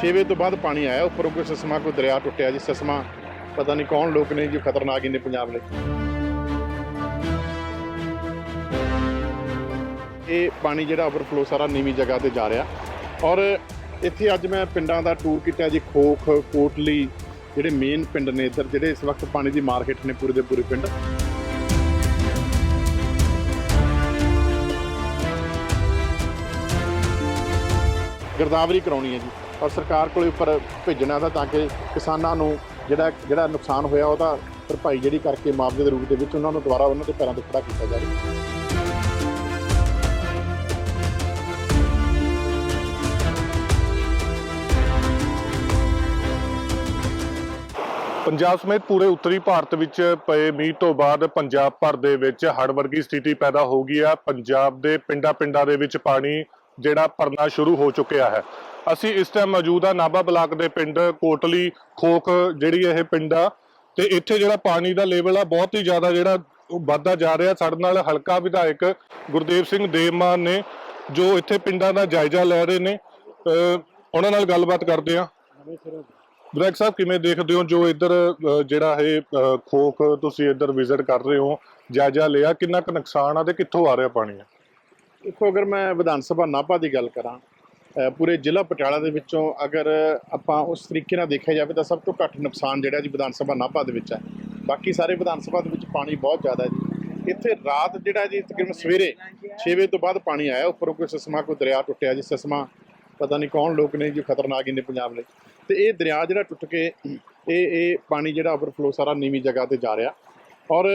ਛੇ ਵਜੇ ਤੋਂ ਬਾਅਦ ਪਾਣੀ ਆਇਆ, ਉੱਪਰੋਂ ਕੋਈ ਸਸਮਾ, ਕੋਈ ਦਰਿਆ ਟੁੱਟਿਆ ਜੀ, ਸਸਮਾ। ਪਤਾ ਨਹੀਂ ਕੌਣ ਲੋਕ ਨੇ ਜੀ, ਖਤਰਨਾਕ ਹੀ ਨੇ ਪੰਜਾਬ ਲਈ ਇਹ ਪਾਣੀ ਜਿਹੜਾ ਓਵਰਫਲੋ ਸਾਰਾ ਨੀਵੀਂ ਜਗ੍ਹਾ ਤੇ ਜਾ ਰਿਹਾ। ਔਰ ਇੱਥੇ ਅੱਜ ਮੈਂ ਪਿੰਡਾਂ ਦਾ ਟੂਰ ਕੀਤਾ ਜੀ, ਖੋਖ, ਕੋਟਲੀ, ਜਿਹੜੇ ਮੇਨ ਪਿੰਡ ਨੇ ਇੱਧਰ, ਜਿਹੜੇ ਇਸ ਵਕਤ ਪਾਣੀ ਦੀ ਮਾਰਕੀਟ ਨੇ ਪੂਰੇ ਦੇ ਪੂਰੇ ਪਿੰਡ। ਗਿਰਦਾਵਰੀ ਕਰਾਉਣੀ ਹੈ ਜੀ। ਔਰ ਸਰਕਾਰ ਕੋਲੇ ਉੱਪਰ ਭੇਜਣਾ ਦਾ ਤਾਂ ਕਿ ਕਿਸਾਨਾਂ ਨੂੰ ਜਿਹੜਾ ਜਿਹੜਾ ਨੁਕਸਾਨ ਹੋਇਆ ਉਹਦਾ ਭਰਪਾਈ ਜਿਹੜੀ ਕਰਕੇ ਮੁਆਵਜ਼ੇ ਦੇ ਰੂਪ ਦੇ ਵਿੱਚ ਉਹਨਾਂ ਨੂੰ ਦੁਬਾਰਾ ਉਹਨਾਂ ਦੇ ਪੈਰਾਂ ਤੇ ਖੜਾ ਕੀਤਾ ਜਾਵੇ। ਪੰਜਾਬ ਸਮੇਤ ਪੂਰੇ ਉੱਤਰੀ ਭਾਰਤ ਵਿੱਚ ਪਏ ਮੀਂਹ ਤੋਂ ਬਾਅਦ ਪੰਜਾਬ ਭਰ ਦੇ ਵਿੱਚ ਹੜ੍ਹ ਵਰਗੀ ਸਥਿਤੀ ਪੈਦਾ ਹੋ ਗਈ ਆ। ਪੰਜਾਬ ਦੇ ਪਿੰਡਾਂ-ਪਿੰਡਾਂ ਦੇ ਵਿੱਚ ਪਾਣੀ ਜਿਹੜਾ ਭਰਨਾ ਸ਼ੁਰੂ ਹੋ ਚੁੱਕਿਆ ਹੈ। ਅਸੀਂ ਇਸ ਟਾਈਮ ਮੌਜੂਦ ਆ ਨਾਭਾ ਬਲਾਕ ਦੇ ਪਿੰਡ ਕੋਟਲੀ ਖੋਖ, ਜਿਹੜੀ ਇਹ ਪਿੰਡ ਆ। ਤੇ ਇੱਥੇ ਜਿਹੜਾ ਪਾਣੀ ਦਾ ਲੈਵਲ ਆ, ਬਹੁਤ ਹੀ ਜ਼ਿਆਦਾ ਜਿਹੜਾ ਵੱਧਦਾ ਜਾ ਰਿਹਾ। ਸਾਡੇ ਨਾਲ ਹਲਕਾ ਵਿਧਾਇਕ ਗੁਰਦੇਵ ਸਿੰਘ ਦੇਵਮਾਨ ਨੇ, ਜੋ ਇੱਥੇ ਪਿੰਡਾਂ ਦਾ ਜਾਇਜ਼ਾ ਲੈ ਰਹੇ ਨੇ। ਉਹਨਾਂ ਨਾਲ ਗੱਲਬਾਤ ਕਰਦੇ ਆ ਵਿਧਾਇਕ ਸਾਹਿਬ, ਕਿਵੇਂ ਦੇਖਦੇ ਹੋ ਜੋ ਇੱਧਰ ਜਿਹੜਾ ਇਹ ਖੋਖ ਤੁਸੀਂ ਇੱਧਰ ਵਿਜ਼ਿਟ ਕਰ ਰਹੇ ਹੋ, ਜਾਇਜ਼ਾ ਲਿਆ, ਕਿੰਨਾ ਕੁ ਨੁਕਸਾਨ ਆ ਤੇ ਕਿੱਥੋਂ ਆ ਰਿਹਾ ਪਾਣੀ? ਆ ਦੇਖੋ, ਅਗਰ ਮੈਂ ਵਿਧਾਨ ਸਭਾ ਨਾਭਾ ਦੀ ਗੱਲ ਕਰਾਂ ਪੂਰੇ ਜ਼ਿਲ੍ਹਾ ਪਟਿਆਲਾ ਦੇ ਵਿੱਚੋਂ ਅਗਰ ਆਪਾਂ ਉਸ ਤਰੀਕੇ ਨਾਲ ਦੇਖਿਆ ਜਾਵੇ ਤਾਂ ਸਭ ਤੋਂ ਘੱਟ ਨੁਕਸਾਨ ਜਿਹੜਾ ਜੀ ਵਿਧਾਨ ਸਭਾ ਨਾਭਾ ਦੇ ਵਿੱਚ ਹੈ। ਬਾਕੀ ਸਾਰੇ ਵਿਧਾਨ ਸਭਾ ਦੇ ਵਿੱਚ ਪਾਣੀ ਬਹੁਤ ਜ਼ਿਆਦਾ ਜੀ। ਇੱਥੇ ਰਾਤ ਜਿਹੜਾ ਜੀ, ਤਕਰੀਬਨ ਸਵੇਰੇ 6 ਵਜੇ ਤੋਂ ਬਾਅਦ ਪਾਣੀ ਆਇਆ, ਉੱਪਰੋਂ ਕੋਈ ਸਸਮਾ, ਕੋਈ ਦਰਿਆ ਟੁੱਟਿਆ ਜੀ, ਸਸਮਾ, ਪਤਾ ਨਹੀਂ ਕੌਣ ਲੋਕ ਨੇ ਜੋ, ਖਤਰਨਾਕ ਹੀ ਨੇ ਪੰਜਾਬ ਲਈ ਤੇ ਇਹ ਦਰਿਆ ਜਿਹੜਾ ਟੁੱਟ ਕੇ, ਇਹ ਇਹ ਪਾਣੀ ਜਿਹੜਾ ਓਵਰਫਲੋ ਸਾਰਾ ਨੀਵੀਂ ਜਗ੍ਹਾ ਤੇ ਜਾ ਰਿਹਾ। ਔਰ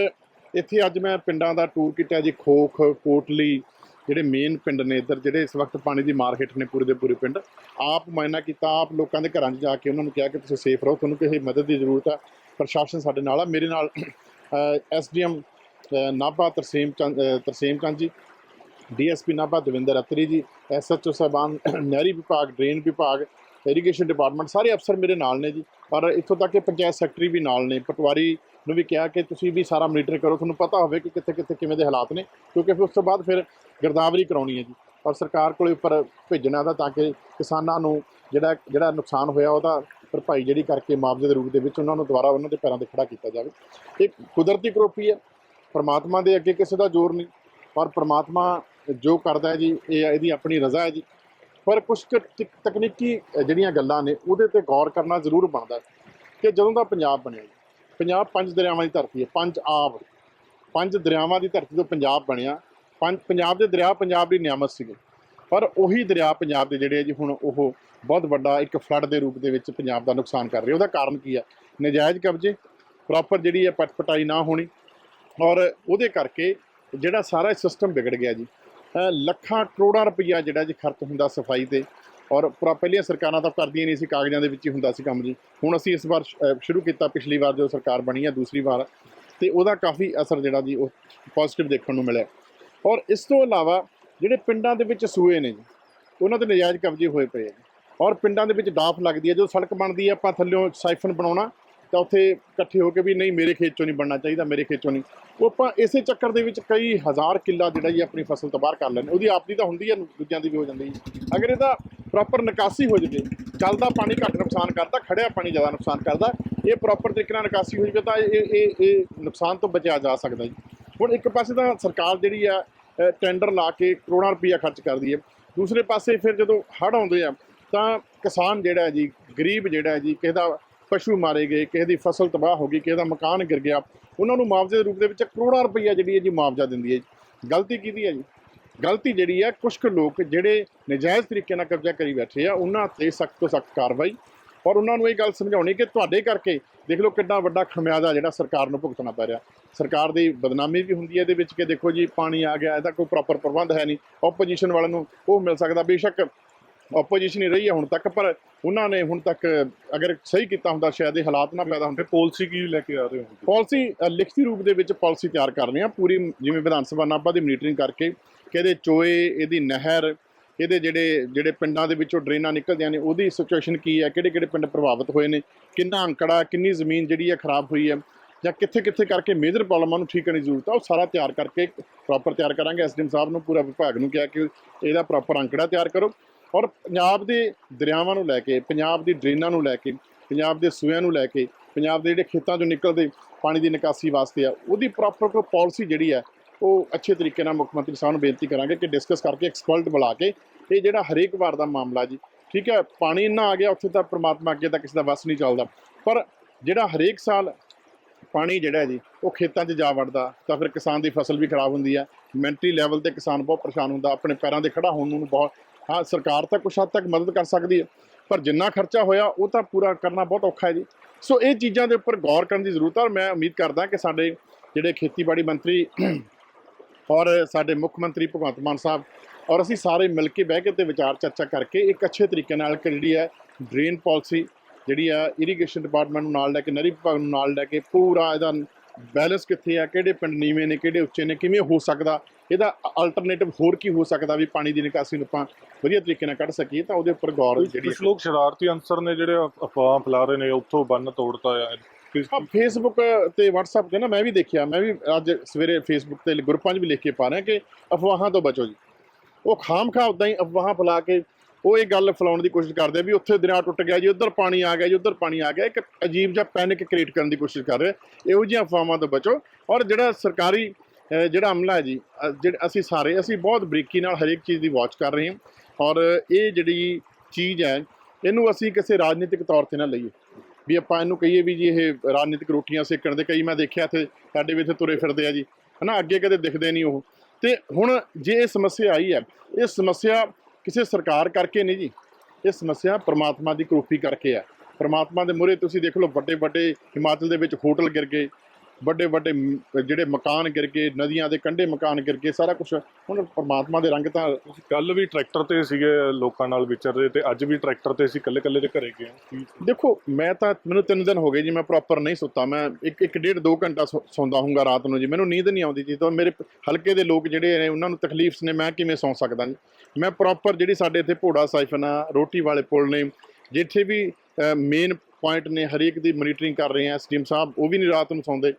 ਇੱਥੇ ਅੱਜ ਮੈਂ ਪਿੰਡਾਂ ਦਾ ਟੂਰ ਕੀਤਾ ਜੀ, ਖੋਖ, ਕੋਟਲੀ ਜਿਹੜੇ ਮੇਨ ਪਿੰਡ ਨੇ ਇੱਧਰ, ਜਿਹੜੇ ਇਸ ਵਕਤ ਪਾਣੀ ਦੀ ਮਾਰ ਹੇਠ ਨੇ ਪੂਰੇ ਦੇ ਪੂਰੇ ਪਿੰਡ, ਆਪ ਮੁਆਇਨਾ ਕੀਤਾ, ਆਪ ਲੋਕਾਂ ਦੇ ਘਰਾਂ 'ਚ ਜਾ ਕੇ ਉਹਨਾਂ ਨੂੰ ਕਿਹਾ ਕਿ ਤੁਸੀਂ ਸੇਫ ਰਹੋ, ਤੁਹਾਨੂੰ ਕਿਸੇ ਮਦਦ ਦੀ ਜ਼ਰੂਰਤ ਹੈ, ਪ੍ਰਸ਼ਾਸਨ ਸਾਡੇ ਨਾਲ ਆ। ਮੇਰੇ ਨਾਲ ਐਸਡੀਐਮ ਨਾਭਾ ਤਰਸੇਮ ਚੰਦ ਤਰਸੇਮ ਚੰਦ ਜੀ ਡੀਐਸਪੀ ਨਾਭਾ ਦਵਿੰਦਰ ਅਤਰੀ ਜੀ ਐਸਐਚਓ ਸਾਹਿਬਾਨ, ਨਹਿਰੀ ਵਿਭਾਗ, ਡਰੇਨ ਵਿਭਾਗ ਇਰੀਗੇਸ਼ਨ ਡਿਪਾਰਟਮੈਂਟ ਸਾਰੇ ਅਫਸਰ ਮੇਰੇ ਨਾਲ ਨੇ ਜੀ। ਔਰ ਇੱਥੋਂ ਤੱਕ ਕਿ ਪੰਚਾਇਤ ਸੈਕਟਰੀ ਵੀ ਨਾਲ ਨੇ, ਪਟਵਾਰੀ ਨੂੰ ਵੀ ਕਿਹਾ ਕਿ ਤੁਸੀਂ ਵੀ ਸਾਰਾ ਮੋਨੀਟਰ ਕਰੋ, ਤੁਹਾਨੂੰ ਪਤਾ ਹੋਵੇ ਕਿ ਕਿੱਥੇ ਕਿੱਥੇ ਕਿਵੇਂ ਦੇ ਹਾਲਾਤ ਨੇ, ਕਿਉਂਕਿ ਫਿਰ ਉਸ ਤੋਂ ਬਾਅਦ ਫਿਰ ਗਿਰਦਾਵਰੀ ਕਰਾਉਣੀ ਹੈ ਜੀ। ਔਰ ਸਰਕਾਰ ਕੋਲੇ ਉੱਪਰ ਭੇਜਣਾ ਦਾ ਤਾਂ ਕਿ ਕਿਸਾਨਾਂ ਨੂੰ ਜਿਹੜਾ ਜਿਹੜਾ ਨੁਕਸਾਨ ਹੋਇਆ ਉਹਦਾ ਭਰਪਾਈ ਜਿਹੜੀ ਕਰਕੇ ਮੁਆਵਜ਼ੇ ਦੇ ਰੂਪ ਦੇ ਵਿੱਚ ਉਹਨਾਂ ਨੂੰ ਦੁਬਾਰਾ ਉਹਨਾਂ ਦੇ ਪੈਰਾਂ ਤੇ ਖੜਾ ਕੀਤਾ ਜਾਵੇ। ਇਹ ਕੁਦਰਤੀ ਕਰੋਪੀ ਹੈ, ਪਰਮਾਤਮਾ ਦੇ ਅੱਗੇ ਕਿਸੇ ਦਾ ਜ਼ੋਰ ਨਹੀਂ ਔਰ ਪਰਮਾਤਮਾ ਜੋ ਕਰਦਾ ਹੈ ਜੀ, ਇਹ ਇਹਦੀ ਆਪਣੀ ਰਜ਼ਾ ਹੈ ਜੀ। ਪਰ ਕੁਝ ਕੁ ਤਕ- ਤਕਨੀਕੀ ਜਿਹੜੀਆਂ ਗੱਲਾਂ ਨੇ ਉਹਦੇ ਤੇ ਗੌਰ ਕਰਨਾ ਜ਼ਰੂਰ ਬਣਦਾ ਕਿ ਜਦੋਂ ਦਾ ਪੰਜਾਬ ਬਣਿਆ ਜੀ ਪੰਜਾਬ ਪੰਜ ਦਰਿਆਵਾਂ ਦੀ ਧਰਤੀ ਹੈ, ਪੰਜ ਆਬ। ਪੰਜ ਦਰਿਆਵਾਂ ਦੀ ਧਰਤੀ ਤੋਂ ਪੰਜਾਬ ਬਣਿਆ। ਪੰਜ, ਪੰਜਾਬ ਦੇ ਦਰਿਆ ਪੰਜਾਬ ਦੀ ਨਿਆਮਤ ਸੀਗੇ। ਪਰ ਉਹੀ ਦਰਿਆ ਪੰਜਾਬ ਦੇ ਜਿਹੜੇ ਜੀ ਹੁਣ ਉਹ ਬਹੁਤ ਵੱਡਾ ਇੱਕ ਫਲੱਡ ਦੇ ਰੂਪ ਦੇ ਵਿੱਚ ਪੰਜਾਬ ਦਾ ਨੁਕਸਾਨ ਕਰ ਰਿਹਾ। ਉਹਦਾ ਕਾਰਨ ਕੀ ਹੈ? ਨਜਾਇਜ਼ ਕਬਜ਼ੇ ਪ੍ਰੋਪਰ ਜਿਹੜੀ ਹੈ ਪਟਪਟਾਈ ਨਾ ਹੋਣੀ ਔਰ ਉਹਦੇ ਕਰਕੇ ਜਿਹੜਾ ਸਾਰਾ ਸਿਸਟਮ ਵਿਗੜ ਗਿਆ ਜੀ। ਲੱਖਾਂ ਕਰੋੜਾਂ ਰੁਪਈਆ ਜਿਹੜਾ ਜੀ ਖਰਚ ਹੁੰਦਾ ਸਫ਼ਾਈ ਤੇ। ਔਰ ਪੁਰਾ- ਪਹਿਲੀਆਂ ਸਰਕਾਰਾਂ ਤਾਂ ਕਰਦੀਆਂ ਨਹੀਂ ਸੀ, ਕਾਗਜ਼ਾਂ ਦੇ ਵਿੱਚ ਹੀ ਹੁੰਦਾ ਸੀ ਕੰਮ ਜੀ। ਹੁਣ ਅਸੀਂ ਇਸ ਵਾਰ ਸ਼ੁਰੂ ਕੀਤਾ, ਪਿਛਲੀ ਵਾਰ ਜਦੋਂ ਸਰਕਾਰ ਬਣੀ ਹੈ ਦੂਸਰੀ ਵਾਰ। ਤੇ ਉਹਦਾ ਕਾਫੀ ਅਸਰ ਜਿਹੜਾ ਜੀ, ਉਹ ਪੋਜ਼ਿਟਿਵ ਦੇਖਣ ਨੂੰ ਮਿਲਿਆ। ਔਰ ਇਸ ਤੋਂ ਇਲਾਵਾ ਜਿਹੜੇ ਪਿੰਡਾਂ ਦੇ ਵਿੱਚ ਸੂਏ ਨੇ ਜੀ, ਉਹਨਾਂ ਤੇ ਨਜਾਇਜ਼ ਕਬਜ਼ੇ ਹੋਏ ਪਏ ਆ। ਔਰ ਪਿੰਡਾਂ ਦੇ ਵਿੱਚ ਡਾਫ ਲੱਗਦੀ ਹੈ ਜੋ ਸੜਕ ਬਣਦੀ ਹੈ ਆਪਾਂ ਥੱਲਿਓਂ ਸਾਈਫਨ ਬਣਾਉਣਾ ਤਾਂ ਉੱਥੇ ਇਕੱਠੇ ਹੋ ਕੇ ਵੀ ਨਹੀਂ, ਮੇਰੇ ਖੇਤ ਚੋਂ ਨਹੀਂ ਬਣਨਾ ਚਾਹੀਦਾ, ਮੇਰੇ ਖੇਤ ਚੋਂ ਨਹੀਂ। ਉਹ ਆਪਾਂ ਇਸੇ ਚੱਕਰ ਦੇ ਵਿੱਚ ਕਈ ਹਜ਼ਾਰ ਕਿੱਲਾ ਜਿਹੜਾ ਜੀ ਆਪਣੀ ਫਸਲ ਤਬਾਹ ਕਰ ਲੈਂਦੇ। ਉਹਦੀ ਆਪਦੀ ਤਾਂ ਹੁੰਦੀ ਹੈ ਦੂਜਿਆਂ ਦੀ ਵੀ ਹੋ ਜਾਂਦੀ ਹੈ ਅਗਰ ਇਹਦਾ ਪ੍ਰੋਪਰ ਨਿਕਾਸੀ ਹੋ ਜਾਵੇ, ਚੱਲਦਾ ਪਾਣੀ ਘੱਟ ਨੁਕਸਾਨ ਕਰਦਾ, ਖੜਿਆ ਪਾਣੀ ਜ਼ਿਆਦਾ ਨੁਕਸਾਨ ਕਰਦਾ, ਇਹ ਪ੍ਰੋਪਰ ਤਰੀਕੇ ਨਾਲ ਨਿਕਾਸੀ ਹੋ ਜਾਵੇ ਤਾਂ ਇਹ ਇਹ ਇਹ ਨੁਕਸਾਨ ਤੋਂ ਬਚਿਆ ਜਾ ਸਕਦਾ ਜੀ। ਹੁਣ ਇੱਕ ਪਾਸੇ ਤਾਂ ਸਰਕਾਰ ਜਿਹੜੀ ਆ ਟੈਂਡਰ ਲਾ ਕੇ ਕਰੋੜਾਂ ਰੁਪਈਆ ਖਰਚ ਕਰਦੀ ਹੈ। ਦੂਸਰੇ ਪਾਸੇ ਫਿਰ ਜਦੋਂ ਹੜ੍ਹ ਆਉਂਦੇ ਆ, ਤਾਂ ਕਿਸਾਨ ਜਿਹੜਾ ਜੀ, ਗਰੀਬ ਜਿਹੜਾ ਜੀ, ਕਿਸੇ ਦਾ ਪਸ਼ੂ ਮਾਰੇ ਗਏ, ਕਿਸੇ ਦੀ ਫਸਲ ਤਬਾਹ ਹੋ ਗਈ, ਕਿਸੇ ਦਾ ਮਕਾਨ ਗਿਰ ਗਿਆ। ਉਹਨਾਂ ਨੂੰ ਮੁਆਵਜ਼ੇ ਦੇ ਰੂਪ ਦੇ ਵਿੱਚ ਕਰੋੜਾਂ ਰੁਪਈਆ ਜਿਹੜੀ ਹੈ ਜੀ ਮੁਆਵਜ਼ਾ ਦਿੰਦੀ ਹੈ ਜੀ। ਗਲਤੀ ਕਿਹਦੀ ਹੈ ਜੀ? ਗਲਤੀ ਜਿਹੜੀ ਹੈ ਕੁਝ ਕੁ ਲੋਕ ਜਿਹੜੇ ਨਜਾਇਜ਼ ਤਰੀਕੇ ਨਾਲ ਕਬਜ਼ਾ ਕਰੀ ਬੈਠੇ ਆ, ਉਹਨਾਂ ਤੇ ਸਖਤ ਤੋਂ ਸਖਤ ਕਾਰਵਾਈ। ਔਰ ਉਹਨਾਂ ਨੂੰ ਇਹ ਗੱਲ ਸਮਝਾਉਣੀ ਕਿ ਤੁਹਾਡੇ ਕਰਕੇ ਦੇਖ ਲਓ ਕਿੰਨਾ ਵੱਡਾ ਖਮਿਆਜ਼ਾ ਜਿਹੜਾ ਸਰਕਾਰ ਨੂੰ ਭੁਗਤਣਾ ਪੈ ਰਿਹਾ। ਸਰਕਾਰ ਦੀ ਬਦਨਾਮੀ ਵੀ ਹੁੰਦੀ ਹੈ ਇਹਦੇ ਵਿੱਚ ਕਿ ਦੇਖੋ ਜੀ, ਪਾਣੀ ਆ ਗਿਆ, ਇਹਦਾ ਕੋਈ ਪ੍ਰੋਪਰ ਪ੍ਰਬੰਧ ਹੈ ਨਹੀਂ। ਆਪੋਜੀਸ਼ਨ ਵਾਲਿਆਂ ਨੂੰ ਉਹ ਮਿਲ ਸਕਦਾ। ਬੇਸ਼ੱਕ ਆਪੋਜੀਸ਼ਨ ਹੀ ਰਹੀ ਹੈ ਹੁਣ ਤੱਕ ਪਰ ਉਹਨਾਂ ਨੇ ਹੁਣ ਤੱਕ ਅਗਰ ਸਹੀ ਕੀਤਾ ਹੁੰਦਾ ਸ਼ਾਇਦ ਇਹ ਹਾਲਾਤ ਨਾ ਪੈਦਾ ਹੁੰਦੇ। ਪਾਲਿਸੀ ਕੀ ਲੈ ਕੇ ਆ ਰਹੇ ਹੋ? ਪਾਲਿਸੀ ਲਿਖਤੀ ਰੂਪ ਦੇ ਵਿੱਚ ਪਾਲਿਸੀ ਤਿਆਰ ਕਰ ਰਹੇ ਹਾਂ। ਪੂਰੀ ਜਿਵੇਂ ਵਿਧਾਨ ਸਭਾ ਨਾਭਾ ਦੀ ਮੀਟਿੰਗ ਕਰਕੇ ਕਿ ਇਹਦੇ ਚੋਏ ਇਹਦੀ ਨਹਿਰ ਇਹਦੇ ਜਿਹੜੇ ਜਿਹੜੇ ਪਿੰਡਾਂ ਦੇ ਵਿੱਚੋਂ ਡਰੇਨਾਂ ਨਿਕਲਦੀਆਂ ਨੇ ਉਹਦੀ ਸਿਚੁਏਸ਼ਨ ਕੀ ਹੈ? ਕਿਹੜੇ ਕਿਹੜੇ ਪਿੰਡ ਪ੍ਰਭਾਵਿਤ ਹੋਏ ਨੇ? ਕਿੰਨਾ ਅੰਕੜਾ ਕਿੰਨੀ ਜ਼ਮੀਨ ਜਿਹੜੀ ਹੈ ਖਰਾਬ ਹੋਈ ਹੈ? ਜਾਂ ਕਿੱਥੇ ਕਿੱਥੇ ਕਰਕੇ ਮੇਜਰ ਪ੍ਰੋਬਲਮਾਂ ਨੂੰ ਠੀਕ ਕਰਨੀ ਜ਼ਰੂਰਤ ਹੈ ਉਹ ਸਾਰਾ ਤਿਆਰ ਕਰਕੇ ਪ੍ਰੋਪਰ ਤਿਆਰ ਕਰਾਂਗੇ। ਐਸਡੀਐਮ ਸਾਹਿਬ ਨੂੰ ਪੂਰਾ ਵਿਭਾਗ ਨੂੰ ਕਿਹਾ ਕਿ ਇਹਦਾ ਪ੍ਰੋਪਰ ਅੰਕੜਾ ਤਿਆਰ ਕਰੋ। ਔਰ ਪੰਜਾਬ ਦੇ ਦਰਿਆਵਾਂ ਨੂੰ ਲੈ ਕੇ, ਪੰਜਾਬ ਦੀ ਡਰੇਨਾਂ ਨੂੰ ਲੈ ਕੇ, ਪੰਜਾਬ ਦੇ ਸੂਇਆਂ ਨੂੰ ਲੈ ਕੇ, ਪੰਜਾਬ ਦੇ ਜਿਹੜੇ ਖੇਤਾਂ ਚੋਂ ਨਿਕਲਦੇ ਪਾਣੀ ਦੀ ਨਿਕਾਸੀ ਵਾਸਤੇ ਆ, ਉਹਦੀ ਪ੍ਰੋਪਰ ਕੋਈ ਪਾਲਿਸੀ ਜਿਹੜੀ ਹੈ, ਉਹ ਅੱਛੇ ਤਰੀਕੇ ਨਾਲ ਮੁੱਖ ਮੰਤਰੀ ਸਾਹਿਬ ਨੂੰ ਬੇਨਤੀ ਕਰਾਂਗੇ ਕਿ ਡਿਸਕਸ ਕਰਕੇ ਐਕਸਪਰਟ ਬੁਲਾ ਕੇ ਇਹ ਜਿਹੜਾ ਹਰੇਕ ਵਾਰ ਦਾ ਮਾਮਲਾ ਜੀ, ਠੀਕ ਹੈ, ਪਾਣੀ ਇੰਨਾ ਆ ਗਿਆ ਉੱਥੇ ਤਾਂ ਪ੍ਰਮਾਤਮਾ ਅੱਗੇ ਤਾਂ ਕਿਸੇ ਦਾ ਵਸ ਨਹੀਂ ਚੱਲਦਾ, ਪਰ ਜਿਹੜਾ ਹਰੇਕ ਸਾਲ ਪਾਣੀ ਜਿਹੜਾ ਜੀ, ਉਹ ਖੇਤਾਂ 'ਚ ਜਾ ਵੜਦਾ, ਤਾਂ ਫਿਰ ਕਿਸਾਨ ਦੀ ਫਸਲ ਵੀ ਖਰਾਬ ਹੁੰਦੀ ਹੈ ਮੈਂਟਲੀ ਲੈਵਲ ਤੇ ਕਿਸਾਨ ਬਹੁਤ ਪਰੇਸ਼ਾਨ ਹੁੰਦਾ, ਆਪਣੇ ਪੈਰਾਂ ਤੇ ਖੜਾ ਹੋਣ ਨੂੰ ਬਹੁਤ ਹਾਂ, ਸਰਕਾਰ ਤਾਂ ਕੁਛ ਹੱਦ ਤੱਕ ਮਦਦ ਕਰ ਸਕਦੀ ਹੈ, ਪਰ ਜਿੰਨਾ ਖਰਚਾ ਹੋਇਆ, ਉਹ ਤਾਂ ਪੂਰਾ ਕਰਨਾ ਬਹੁਤ ਔਖਾ ਹੈ ਜੀ। ਸੋ ਇਹ ਚੀਜ਼ਾਂ ਦੇ ਉੱਪਰ ਗੌਰ ਕਰਨ ਦੀ ਜ਼ਰੂਰਤ ਹੈ ਔਰ ਮੈਂ ਉਮੀਦ ਕਰਦਾ ਕਿ ਸਾਡੇ ਜਿਹੜੇ ਖੇਤੀਬਾੜੀ ਮੰਤਰੀ ਔਰ ਸਾਡੇ ਮੁੱਖ ਮੰਤਰੀ ਭਗਵੰਤ ਮਾਨ ਸਾਹਿਬ ਔਰ ਅਸੀਂ ਸਾਰੇ ਮਿਲ ਕੇ ਬਹਿ ਕੇ ਤੇ ਵਿਚਾਰ ਚਰਚਾ ਕਰਕੇ ਇੱਕ ਅੱਛੇ ਤਰੀਕੇ ਨਾਲ ਇੱਕ ਜਿਹੜੀ ਹੈ ਡਰੇਨ ਪਾਲਿਸੀ ਜਿਹੜੀ ਆ ਇਰੀਗੇਸ਼ਨ ਡਿਪਾਰਟਮੈਂਟ ਨੂੰ ਨਾਲ ਲੈ ਕੇ, ਨਹਿਰੀ ਵਿਭਾਗ ਨੂੰ ਨਾਲ ਲੈ ਕੇ ਪੂਰਾ ਇਹਦਾ ਬੈਲੈਂਸ ਕਿੱਥੇ ਆ ਕਿਹੜੇ ਪਿੰਡ ਨੀਵੇਂ ਨੇ, ਕਿਹੜੇ ਉੱਚੇ ਨੇ, ਕਿਵੇਂ ਹੋ ਸਕਦਾ ਇਹਦਾ ਅਲਟਰਨੇਟਿਵ ਹੋਰ ਕੀ ਹੋ ਸਕਦਾ ਵੀ ਪਾਣੀ ਦੀ ਨਿਕਾਸੀ ਨੂੰ ਆਪਾਂ ਵਧੀਆ ਤਰੀਕੇ ਨਾਲ ਕੱਢ ਸਕੀਏ ਤਾਂ ਉਹਦੇ ਉੱਪਰ ਗੌਰ ਜਿਹੜੀ ਕੁਝ ਲੋਕ ਸ਼ਰਾਰਤੀ ਅਨਸਰ ਨੇ ਜਿਹੜੇ ਅਫ- ਅਫਵਾਹ ਫੈਲਾ ਰਹੇ ਨੇ ਉੱਥੋਂ ਬੰਨ ਤੋੜਤਾ ਆ। ਹਾਂ ਫੇਸਬੁੱਕ ਤੇ WhatsApp ਤੇ ਨਾ ਮੈਂ ਵੀ ਦੇਖਿਆ ਮੈਂ ਵੀ ਅੱਜ ਸਵੇਰੇ ਫੇਸਬੁੱਕ ਤੇ ਗਰੁੱਪਾਂ 'ਚ ਵੀ ਲਿਖ ਕੇ ਪਾ ਰਿਹਾ ਕਿ ਅਫਵਾਹਾਂ ਤੋਂ ਬਚੋ ਜੀ। ਉਹ ਖਾਮਖਾ ਉਦਾਂ ਹੀ ਅਫਵਾਹਾਂ ਫੈਲਾ ਕੇ ਉਹ ਇਹ ਗੱਲ ਫੈਲਾਉਣ ਦੀ ਕੋਸ਼ਿਸ਼ ਕਰਦੇ ਆ ਵੀ ਉੱਥੇ ਦਰਿਆ ਟੁੱਟ ਗਿਆ ਜੀ ਉੱਧਰ ਪਾਣੀ ਆ ਗਿਆ ਜੀ ਉੱਧਰ ਪਾਣੀ ਆ ਗਿਆ। ਇੱਕ ਅਜੀਬ ਜਿਹਾ ਪੈਨਿਕ ਕ੍ਰੀਏਟ ਕਰਨ ਦੀ ਕੋਸ਼ਿਸ਼ ਕਰ ਰਹੇ ਇਹੋ ਜਿਹੀਆਂ ਅਫਵਾਹਾਂ ਤੋਂ ਬਚੋ ਔਰ ਜਿਹੜਾ ਸਰਕਾਰੀ ਜਿਹੜਾ ਅਮਲਾ ਹੈ ਜੀ ਅਹ, ਜਿਹੜੇ ਅਸੀਂ ਸਾਰੇ ਅਸੀਂ ਬਹੁਤ ਬਰੀਕੀ ਨਾਲ ਹਰੇਕ ਚੀਜ਼ ਦੀ ਵਾਚ ਕਰ ਰਹੇ ਹਾਂ ਔਰ ਇਹ ਜਿਹੜੀ ਚੀਜ਼ ਹੈ ਇਹਨੂੰ ਅਸੀਂ ਕਿਸੇ ਰਾਜਨੀਤਿਕ ਤੌਰ ਤੇ ਨਾ ਲਈਏ। ਵੀ ਆਪਾਂ ਇਹਨੂੰ ਕਹੀਏ ਵੀ ਜੀ ਇਹ ਰਾਜਨੀਤਿਕ ਰੋਟੀਆਂ ਸੇਕਣ ਦੇ ਕਈ ਮੈਂ ਦੇਖਿਆ ਇੱਥੇ ਸਾਡੇ ਵੀ ਇੱਥੇ ਤੁਰੇ ਫਿਰਦੇ ਆ ਜੀ। ਹਨਾ ਅੱਗੇ ਕਦੇ ਦਿਖਦੇ ਨਹੀਂ ਉਹ। ਤੇ ਹੁਣ ਜੇ ਇਹ ਸਮੱਸਿਆ ਆਈ ਹੈ ਇਹ ਸਮੱਸਿਆ ਕਿਸੇ ਸਰਕਾਰ ਕਰਕੇ ਨਹੀਂ ਜੀ। ਇਹ ਸਮੱਸਿਆ ਪ੍ਰਮਾਤਮਾ ਦੀ ਕਰੂਪੀ ਕਰਕੇ ਹੈ। ਪ੍ਰਮਾਤਮਾ ਦੇ ਮੂਹਰੇ ਤੁਸੀਂ ਦੇਖ ਲਓ ਵੱਡੇ ਵੱਡੇ ਹਿਮਾਚਲ ਦੇ ਵਿੱਚ ਹੋਟਲ ਗਿਰ ਗਏ ਵੱਡੇ ਵੱਡੇ ਜਿਹੜੇ ਮਕਾਨ ਗਿਰ ਗਏ ਨਦੀਆਂ ਦੇ ਕੰਢੇ ਮਕਾਨ ਗਿਰ ਗਏ ਸਾਰਾ ਕੁਝ ਹੁਣ ਪ੍ਰਮਾਤਮਾ ਦੇ ਰੰਗ ਤਾਂ ਕੱਲ ਵੀ ਟਰੈਕਟਰ ਤੇ ਸੀਗੇ ਲੋਕਾਂ ਨਾਲ ਵਿਚਰਦੇ ਤੇ ਅੱਜ ਵੀ ਟਰੈਕਟਰ ਤੇ ਸੀ ਇਕੱਲੇ ਇਕੱਲੇ ਦੇ ਘਰੇ ਗਏ ਦੇਖੋ ਮੈਂ ਤਾਂ ਮੈਨੂੰ ਤਿੰਨ ਦਿਨ ਹੋ ਗਏ ਜੀ ਮੈਂ ਪ੍ਰੋਪਰ ਨਹੀਂ ਸੁੱਤਾ। ਮੈਂ ਇੱਕ ਇੱਕ ਡੇਢ ਦੋ ਘੰਟਾ ਸੌਂਦਾ ਹੂੰਗਾ ਰਾਤ ਨੂੰ ਜੀ। ਮੈਨੂੰ ਨੀਂਦ ਨਹੀਂ ਆਉਂਦੀ ਜੀ। ਤਾਂ ਮੇਰੇ ਹਲਕੇ ਦੇ ਲੋਕ ਜਿਹੜੇ ਨੇ ਉਹਨਾਂ ਨੂੰ ਤਕਲੀਫਸ ਨੇ ਮੈਂ ਕਿਵੇਂ ਸੌਂ ਸਕਦਾ ਜੀ? ਮੈਂ ਪ੍ਰੋਪਰ ਜਿਹੜੀ ਸਾਡੇ ਇੱਥੇ ਭੋੜਾ ਸਾਈਫਨ ਆ ਰੋਟੀ ਵਾਲੇ ਪੁਲ ਨੇ ਜਿੱਥੇ ਵੀ ਮੇਨ ਪੁਆਇੰਟ ਨੇ ਹਰੇਕ ਦੀ ਮੋਨੀਟਰਿੰਗ ਕਰ ਰਹੇ ਆ ਐਸਡੀਐਮ ਸਾਹਿਬ ਉਹ ਵੀ ਨਹੀਂ ਰਾਤ ਨੂੰ ਸੌਂਦੇ।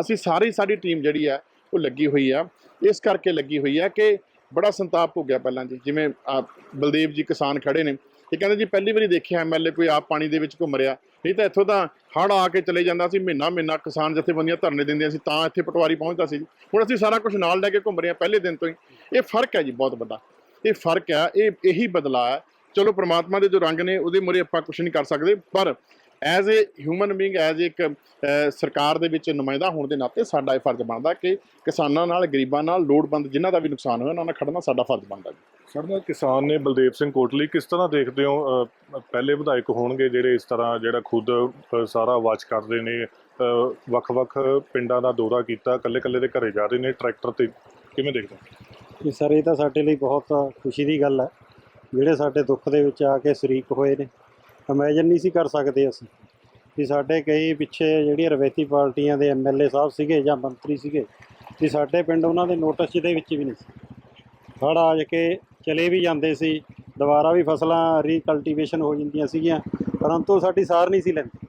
ਅਸੀਂ ਸਾਰੀ ਸਾਡੀ ਟੀਮ ਜਿਹੜੀ ਆ, ਉਹ ਲੱਗੀ ਹੋਈ ਆ। ਇਸ ਕਰਕੇ ਲੱਗੀ ਹੋਈ ਆ ਕਿ ਬੜਾ ਸੰਤਾਪ ਹੋ ਗਿਆ ਪਹਿਲਾਂ ਜੀ। ਜਿਵੇਂ ਆਹ ਬਲਦੇਵ ਜੀ ਕਿਸਾਨ ਖੜੇ ਨੇ। ਇਹ ਕਹਿੰਦੇ ਜੀ, ਪਹਿਲੀ ਵਾਰੀ ਦੇਖਿਆ ਐਮਐਲਏ ਕੋਈ ਆਪ ਪਾਣੀ ਦੇ ਵਿੱਚ ਘੁੰਮ ਰਿਹਾ। ਨਹੀਂ ਤਾਂ ਇੱਥੋਂ ਤਾਂ ਹੜ ਆ ਕੇ ਚਲੇ ਜਾਂਦਾ ਸੀ, ਮਹੀਨਾ ਮਹੀਨਾ ਕਿਸਾਨ ਜਥੇਬੰਦੀਆਂ ਧਰਨੇ ਦਿੰਦੀਆਂ ਸੀ, ਤਾਂ ਇੱਥੇ ਪਟਵਾਰੀ ਪਹੁੰਚਦਾ ਸੀ ਹੁਣ ਅਸੀਂ ਸਾਰਾ ਕੁਝ ਨਾਲ ਲੈ ਕੇ ਘੁੰਮ ਰਹੇ ਹਾਂ, ਪਹਿਲੇ ਦਿਨ ਤੋਂ ਹੀ। ਇਹ ਫ਼ਰਕ ਹੈ ਜੀ, ਬਹੁਤ ਵੱਡਾ। ਇਹ ਫ਼ਰਕ ਹੈ, ਇਹ ਇਹੀ ਬਦਲਾਅ ਹੈ। ਚਲੋ, ਪ੍ਰਮਾਤਮਾ ਦੇ ਜੋ ਰੰਗ ਨੇ, ਉਹਦੇ ਮੁਰੇ ਆਪਾਂ ਕੁਝ ਨਹੀਂ ਕਰ ਸਕਦੇ, ਪਰ as a human being as ਇੱਕ ਸਰਕਾਰ ਦੇ ਵਿੱਚ ਨੁਮਾਇੰਦਾ ਹੋਣ ਦੇ ਨਾਤੇ ਸਾਡਾ ਇਹ ਫਰਜ਼ ਬਣਦਾ ਕਿ ਕਿਸਾਨਾਂ ਨਾਲ ਗਰੀਬਾਂ ਨਾਲ ਲੋੜਵੰਦ ਜਿਨ੍ਹਾਂ ਦਾ ਵੀ ਨੁਕਸਾਨ ਹੋਇਆ ਉਹਨਾਂ ਨਾਲ ਖੜਨਾ ਸਾਡਾ ਫਰਜ਼ ਬਣਦਾ ਜੀ। ਸਰ ਨਾਲ ਕਿਸਾਨ ਨੇ ਬਲਦੇਵ ਸਿੰਘ ਕੋਟਲੀ ਕਿਸ ਤਰ੍ਹਾਂ ਦੇਖਦੇ ਹੋ? ਪਹਿਲੇ ਵਿਧਾਇਕ ਹੋਣਗੇ ਜਿਹੜੇ ਇਸ ਤਰ੍ਹਾਂ ਜਿਹੜਾ ਖੁਦ ਸਾਰਾ ਵਾਚ ਕਰਦੇ ਨੇ ਵੱਖ-ਵੱਖ ਪਿੰਡਾਂ ਦਾ ਦੌਰਾ ਕੀਤਾ ਇਕੱਲੇ ਇਕੱਲੇ ਦੇ ਘਰੇ ਜਾ ਰਹੇ ਨੇ ਟਰੈਕਟਰ ਤੇ ਕਿਵੇਂ ਦੇਖਦੇ ਹੋ? ਕਿ ਸਰ ਇਹ ਤਾਂ ਸਾਡੇ ਲਈ ਬਹੁਤ ਖੁਸ਼ੀ ਦੀ ਗੱਲ ਹੈ। ਜਿਹੜੇ ਸਾਡੇ ਦੁੱਖ ਦੇ ਵਿੱਚ ਆ ਕੇ ਸ਼ਰੀਕ ਹੋਏ ਨੇ ਇਮੇਜਿਨ ਨਹੀਂ ਸੀ ਕਰ ਸਕਦੇ ਅਸੀਂ। ਕਿ ਸਾਡੇ ਕਈ ਪਿੱਛੇ ਜਿਹੜੀਆਂ ਰਵੈਤੀ ਪਾਰਟੀਆਂ ਦੇ ਐਮਐਲਏ ਸਾਹਿਬ ਸੀਗੇ ਜਾਂ ਮੰਤਰੀ ਸੀਗੇ ਕਿ ਸਾਡੇ ਪਿੰਡ ਉਹਨਾਂ ਦੇ ਨੋਟਿਸ ਦੇ ਵਿੱਚ ਵੀ ਨਹੀਂ ਸੀ। ਹੜ੍ਹ ਆ ਕੇ ਚਲੇ ਵੀ ਜਾਂਦੇ ਸੀ, ਦੁਬਾਰਾ ਵੀ ਫਸਲਾਂ ਰੀਕਲਟੀਵੇਸ਼ਨ ਹੋ ਜਾਂਦੀਆਂ ਸੀਗੀਆਂ, ਪਰੰਤੂ ਸਾਡੀ ਸਾਰ ਨਹੀਂ ਸੀ ਲੈਂਦੀ।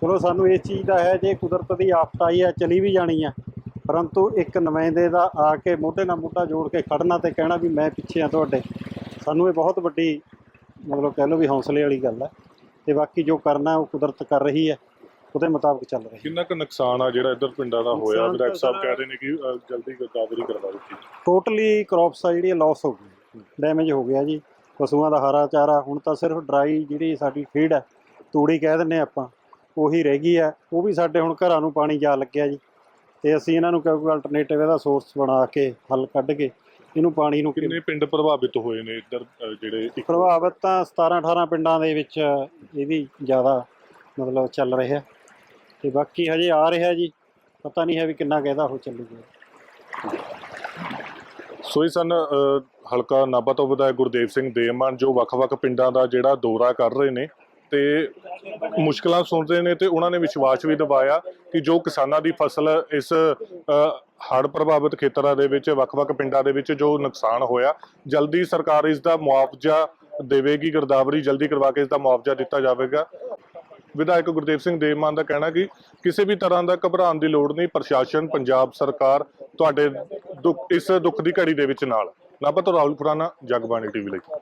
ਚਲੋ ਸਾਨੂੰ ਇਸ ਚੀਜ਼ ਦਾ ਹੈ, ਜੇ ਕੁਦਰਤ ਦੀ ਆਫਤ ਆਈ ਹੈ ਚਲੀ ਵੀ ਜਾਣੀ ਆ, ਪਰੰਤੂ ਇੱਕ ਨੁਮਾਇੰਦੇ ਦਾ ਆ ਕੇ ਮੋਢੇ ਨਾਲ ਮੋਢਾ ਜੋੜ ਕੇ ਖੜਨਾ ਤੇ ਕਹਿਣਾ ਵੀ ਮੈਂ ਪਿੱਛੇ ਆ ਤੁਹਾਡੇ, ਸਾਨੂੰ ਇਹ ਬਹੁਤ ਵੱਡੀ ਮਤਲਬ ਕਹਿ ਲਓ ਵੀ ਹੌਸਲੇ ਵਾਲੀ ਗੱਲ ਹੈ ਤੇ ਬਾਕੀ ਜੋ ਕਰਨਾ ਉਹ ਕੁਦਰਤ ਕਰ ਰਹੀ ਹੈ ਉਹਦੇ ਮੁਤਾਬਕ ਚੱਲ ਰਹੀ ਹੈ। ਕਿੰਨਾ ਕੁ ਨੁਕਸਾਨ ਆ ਜਿਹੜਾ ਇੱਧਰ ਪਿੰਡਾਂ ਦਾ ਹੋਇਆ? ਵਿਧਾਇਕ ਸਾਹਿਬ ਕਹਿ ਰਹੇ ਨੇ ਕਿ ਜਲਦੀ ਗਦਾਵਰੀ ਕਰਵਾ ਦਿੱਤੀ। ਟੋਟਲੀ ਕ੍ਰੌਪਸ ਆ ਜਿਹੜੀਆਂ ਲਾਸ ਹੋ ਗਈ। ਡੈਮੇਜ ਹੋ ਗਿਆ ਜੀ। ਪਸ਼ੂਆਂ ਦਾ ਹਰਾ ਚਾਰਾ ਹੁਣ ਤਾਂ ਸਿਰਫ ਡਰਾਈ ਜਿਹੜੀ ਸਾਡੀ ਫੀਡ ਹੈ ਤੂੜੀ ਕਹਿ ਦਿੰਨੇ ਆਪਾਂ ਉਹੀ ਰਹਿ ਗਈ ਹੈ। ਉਹ ਵੀ ਸਾਡੇ ਹੁਣ ਘਰਾਂ ਨੂੰ ਪਾਣੀ ਜਾ ਲੱਗਿਆ ਜੀ। ਤੇ ਅਸੀਂ ਇਹਨਾਂ ਨੂੰ ਕੋਈ ਅਲਟਰਨੇਟਿਵ ਇਹਦਾ ਸੋਰਸ ਬਣਾ ਕੇ ਹੱਲ ਕੱਢ ਕੇ ਇਹਨੂੰ ਪਾਣੀ ਨੂੰ ਕਿੰਨੇ ਪਿੰਡ ਪ੍ਰਭਾਵਿਤ ਹੋਏ ਨੇ ਇੱਧਰ ਜਿਹੜੇ ਪ੍ਰਭਾਵਿਤ ਤਾਂ 17 18 ਪਿੰਡਾਂ ਦੇ ਵਿੱਚ ਇਹਦੀ ਜ਼ਿਆਦਾ ਮਤਲਬ ਚੱਲ ਰਿਹਾ। ਤੇ ਬਾਕੀ ਹਜੇ ਆ ਰਿਹਾ ਜੀ ਪਤਾ ਨਹੀਂ ਹੈ ਵੀ ਕਿੰਨਾ ਕਹਿਦਾ ਉਹ ਚੱਲੂਗਾ। ਸੋ ਇਹ ਸਨ ਹਲਕਾ ਨਾਭਾ ਤੋਂ ਵਿਧਾਇਕ ਗੁਰਦੇਵ ਸਿੰਘ ਦੇਵਮਾਨ ਜੋ ਵੱਖ-ਵੱਖ ਪਿੰਡਾਂ ਦਾ ਜਿਹੜਾ ਦੌਰਾ ਕਰ ਰਹੇ ਨੇ ਤੇ ਮੁਸ਼ਕਲਾਂ ਸੁਣ ਰਹੇ ਨੇ ਤੇ ਉਹਨਾਂ ਨੇ ਵਿਸ਼ਵਾਸ ਵੀ ਦਿਵਾਇਆ ਕਿ ਜੋ ਕਿਸਾਨਾਂ ਦੀ ਫਸਲ ਇਸ ਹੜ੍ਹ ਪ੍ਰਭਾਵਿਤ ਖੇਤਰਾਂ ਦੇ ਵਿੱਚ, ਵੱਖ-ਵੱਖ ਪਿੰਡਾਂ ਦੇ ਵਿੱਚ ਜੋ ਨੁਕਸਾਨ ਹੋਇਆ, ਜਲਦੀ ਸਰਕਾਰ ਇਸ ਦਾ ਮੁਆਵਜ਼ਾ ਦੇਵੇਗੀ, ਗਿਰਦਾਵਰੀ ਜਲਦੀ ਕਰਵਾ ਕੇ ਇਸ ਦਾ ਮੁਆਵਜ਼ਾ ਦਿੱਤਾ ਜਾਵੇਗਾ। ਵਿਧਾਇਕ ਗੁਰਦੇਵ ਸਿੰਘ ਦੇਵਮਾਨ ਦਾ ਕਹਿਣਾ ਕਿ ਕਿਸੇ ਵੀ ਤਰ੍ਹਾਂ ਦਾ ਘਬਰਾਉਣ ਦੀ ਲੋੜ ਨਹੀਂ, ਪ੍ਰਸ਼ਾਸਨ, ਪੰਜਾਬ ਸਰਕਾਰ ਤੁਹਾਡੇ ਦੁੱਖ, ਇਸ ਦੁੱਖ ਦੀ ਘੜੀ ਦੇ ਵਿੱਚ ਨਾਲ। ਨਾਭਾ ਤੋਂ ਰਾਹੁਲ ਖੁਰਾਨਾ, ਜਗਬਾਣੀ ਟੀਵੀ ਲਈ।